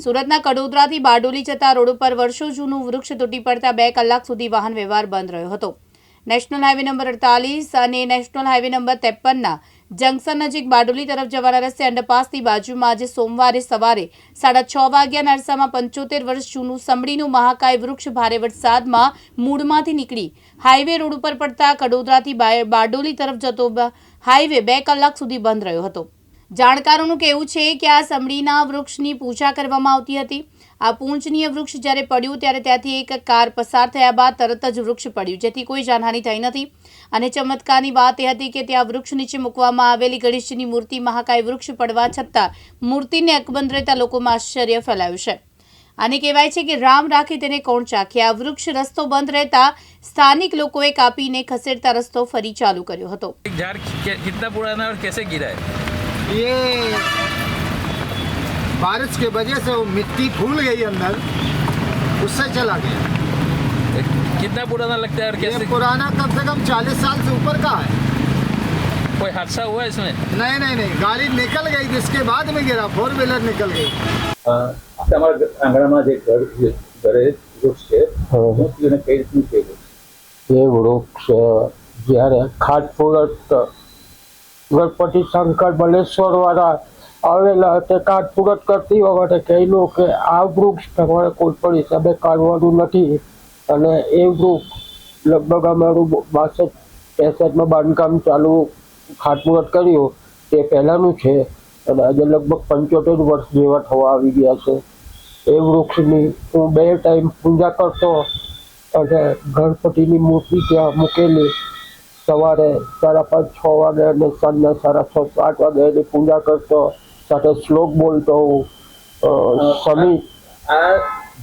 સુરતના કડોદરાથી બારડોલી જતા રોડ ઉપર વર્ષો જૂનું વૃક્ષ તૂટી પડતા બે કલાક સુધી વાહન વ્યવહાર બંધ રહ્યો હતો. નેશનલ હાઈવે નંબર અડતાલીસ અને નેશનલ હાઈવે નંબર ત્રેપનના જંકશન નજીક બારડોલી તરફ જવાના રસ્તે અંડરપાસની બાજુમાં આજે સોમવારે સવારે સાડા છ વાગ્યાના અરસામાં પંચોતેર વર્ષ જૂનું સમડીનું મહાકાય વૃક્ષ ભારે વરસાદમાં મૂળમાંથી નીકળી હાઈવે રોડ ઉપર પડતા કડોદરાથી બારડોલી તરફ જતો હાઈવે બે કલાક સુધી બંધ રહ્યો હતો. જાણકારોનું કહેવું છે કે આ સમડીના વૃક્ષની પૂજા કરવામાં આવતી હતી. આ પૂંજનીય વૃક્ષ જ્યારે પડ્યું ત્યારે ત્યાંથી એક કાર પસાર થયા બાદ તરત જ વૃક્ષ પડ્યું, જેથી કોઈ જાનહાની થઈ નથી. અને ચમત્કારની વાત એ હતી કે ત્યાં વૃક્ષ નીચે મૂકવામાં આવેલી ગણેશજીની મૂર્તિ, મહાકાય વૃક્ષ પડવા છતાં મૂર્તિને અકબંધ રહેતા લોકોમાં આશ્ચર્ય ફેલાયું છે. આને કહેવાય છે કે રામ રાખી તેને કોણ ચાખે? આ વૃક્ષ રસ્તો બંધ રહેતા સ્થાનિક લોકોએ કાપીને ખસેડતા રસ્તો ફરી ચાલુ કર્યો હતો. पुराना है और कैसे गिरा है ये बारिश की वजह से वो मिट्टी फूल गई अंदर उससे चला गया एक- कितना पुराना लगता है और ये कैसे पुराना कम से कम चालीस साल से ऊपर का है कोई हादसा हुआ है इसमें नहीं नहीं नहीं गाड़ी निकल गई जिसके बाद में गिरा फोर व्हीलर निकल गई અ, તમારા ઘ- આંગણામાં જે ઘર જે ઘરે વૃક્ષ છે શું થયું અને કઈ રીતનું છે એ વૃક્ષ? એ વૃક્ષ જ્યારે ખાટપુરત ગણપતિ શંકર બલેશ્વર વાળા આવેલા તે ખાટપુરત કરતી વખતે કહેલું કે આ વૃક્ષ તમારે કોઈ પણ હિસાબે કાઢવાનું નથી. અને એ વૃક્ષ લગભગ અમારું બાસઠ, પેસઠમાં બાંધકામ ચાલુ ખાટમુહૂર્ત કર્યું. તે પહેલાંનું છે. અને આજે લગભગ પંચોતેર વર્ષ જેવા થવા આવી ગયા છે. એ વૃક્ષની હું બે ટાઈમ પૂજા કરતો અને ગણપતિની મૂર્તિ ત્યાં મૂકેલી. સવારે સાડા પાંચ છ વાગે અને સાંજના સાડા છ સાત વાગે એની પૂજા કરતો સાથે શ્લોક બોલતો હું. સમી આ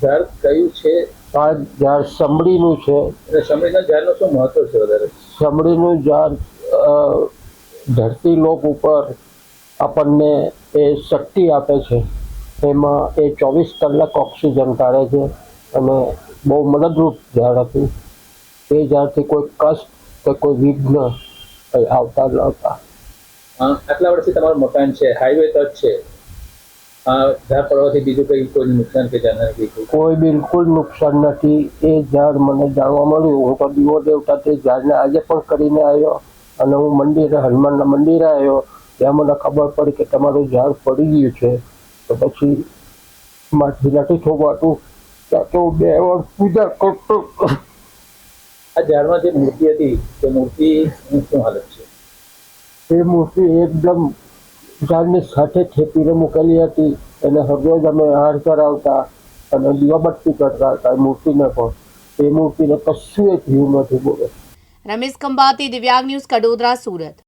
ઝાડ કયું છે? આ ઝાડ સમડીનું છે. ઝાડનું શું મહત્વ છે વધારે? સમડીનું ઝાડ ધરતી લોક ઉપર આપણને એ શક્તિ આપે છે. એમાં એ ચોવીસ કલાક ઓક્સિજન કાઢે છે અને બહુ મદદરૂપ ઝાડ હતું. એ ઝાડથી કોઈ કષ્ટ કે કોઈ વિઘ્ન કંઈ આવતા નહોતા અ, આટલા વર્ષથી તમારું મકાન છે હાઈવે ટચ છે. ઝાડ પડવાથી બીજું કઈ કોઈ નુકસાન કે જાનહાની કોઈ? બિલકુલ નુકસાન નથી. એ ઝાડ મને જાણવા મળ્યું. હું તો દીવો દેવતા તે ઝાડને આજે પણ કરીને આવ્યો અને હું મંદિરે હનુમાનના મંદિરે આવ્યો. ત્યાં મને ખબર પડી કે તમારું ઝાડ પડી ગયું છે. તો પછી માથી નથી થોભાતું ત્યાં તો બે વાર પૂજા કરતો. આ ઝાડમાં જે મૂર્તિ હતી તે મૂર્તિ શું હાલત છે? એ મૂર્તિ એકદમ ઝાડની સાથે થેપીને મૂકેલી હતી. એને હરરોજ અમે હાર કરાવતા અને દીવાબત્તી કરતા હતા મૂર્તિને પણ. એ મૂર્તિને કશું એ થયું નથી બોલે. રમેશ ખંભાતી દિવ્યાંગ ન્યૂઝ કડોદરા સુરત.